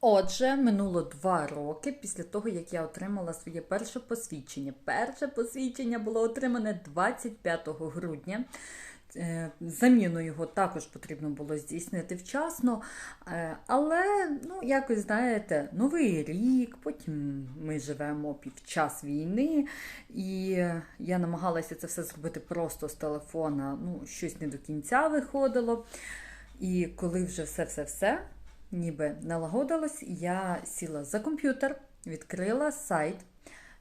Отже, минуло два роки після того, як я отримала своє перше посвідчення. Перше посвідчення було отримане 25 грудня. Е, Заміну його також потрібно було здійснити вчасно. Е, Але, ну, якось знаєте, новий рік, потім ми живемо під час війни, і я намагалася це все зробити просто з телефона. Ну, щось не до кінця виходило. І коли вже все-все-все ніби налагодилось, я сіла за комп'ютер, відкрила сайт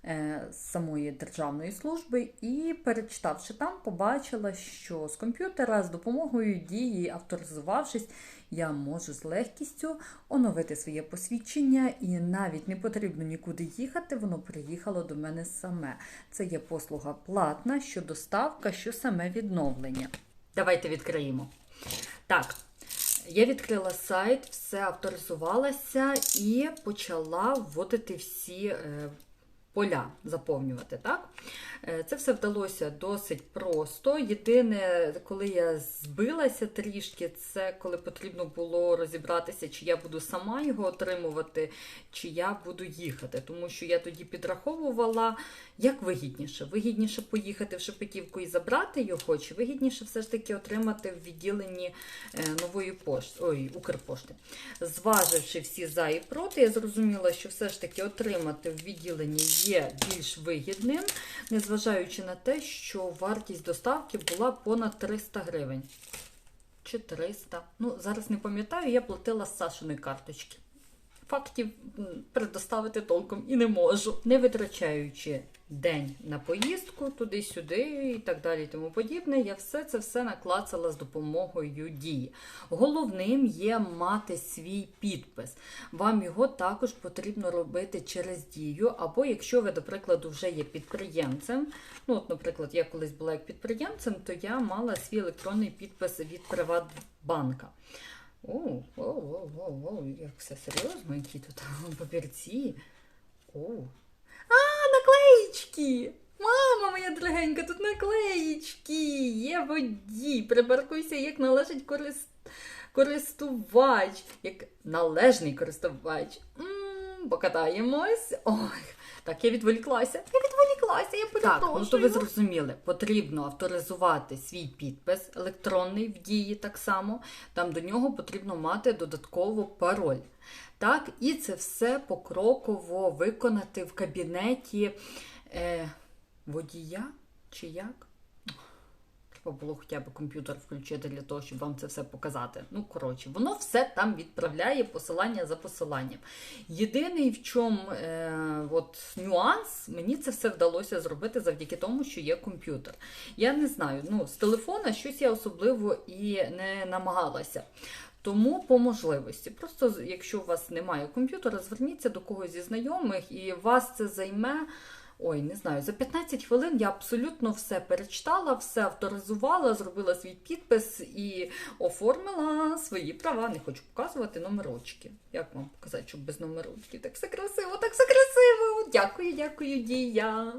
е, самої державної служби і, перечитавши там, побачила, що з комп'ютера з допомогою дії, авторизувавшись, я можу з легкістю оновити своє посвідчення, і навіть не потрібно нікуди їхати, воно приїхало до мене саме. Це є послуга платна, що доставка, що саме відновлення. Давайте відкриємо. Так, я відкрила сайт, все авторизувалася і почала вводити всі е, поля заповнювати. Так? Е, Це все вдалося досить просто. Єдине, коли я збилася трішки, це коли потрібно було розібратися, чи я буду сама його отримувати, чи я буду їхати. Тому що я тоді підраховувала, як вигідніше. Вигідніше поїхати в Шепетівку і забрати його, чи вигідніше все ж таки отримати в відділенні е, нової пошти, ой, Укрпошти. Зваживши всі за і проти, я зрозуміла, що все ж таки отримати в відділенні є більш вигідним, незважаючи на те, що вартість доставки була понад 300 гривень. Чи 300. Ну, зараз не пам'ятаю, я платила з Сашиної карточки. Фактів предоставити толком і не можу. Не витрачаючи день на поїздку туди-сюди і так далі, і тому подібне, я все це все наклацала з допомогою дії. Головним є мати свій підпис. Вам його також потрібно робити через дію, або якщо ви, до прикладу, вже є підприємцем. Ну, от, наприклад, я колись була як підприємцем, то я мала свій електронний підпис від Приватбанка. О, о, о, о, о, як все серйозно, які тут папірці. О. А, наклеїчки! Мама моя дорогенька, тут наклеїчки! Є водій, припаркуйся, як належить корис... користувач, як належний користувач. м покатаємось. Ой, так, я відволіклася. Я відволіклася, я перепрошую. Так, ну то ви зрозуміли, потрібно авторизувати свій підпис електронний в дії так само. Там до нього потрібно мати додатково пароль. Так, і це все покроково виконати в кабінеті е, водія чи як? Треба було хоча б комп'ютер включити для того, щоб вам це все показати. Ну, коротше, воно все там відправляє посилання за посиланням. Єдиний в чому е, от, нюанс, мені це все вдалося зробити завдяки тому, що є комп'ютер. Я не знаю, ну, з телефона щось я особливо і не намагалася. Тому по можливості. Просто якщо у вас немає комп'ютера, зверніться до когось зі знайомих, і вас це займе. Ой, не знаю, за 15 хвилин я абсолютно все перечитала, все авторизувала, зробила свій підпис і оформила свої права. Не хочу показувати номерочки. Як вам показати, щоб без номерочки? Так все красиво, так все красиво. Дякую, дякую, дія.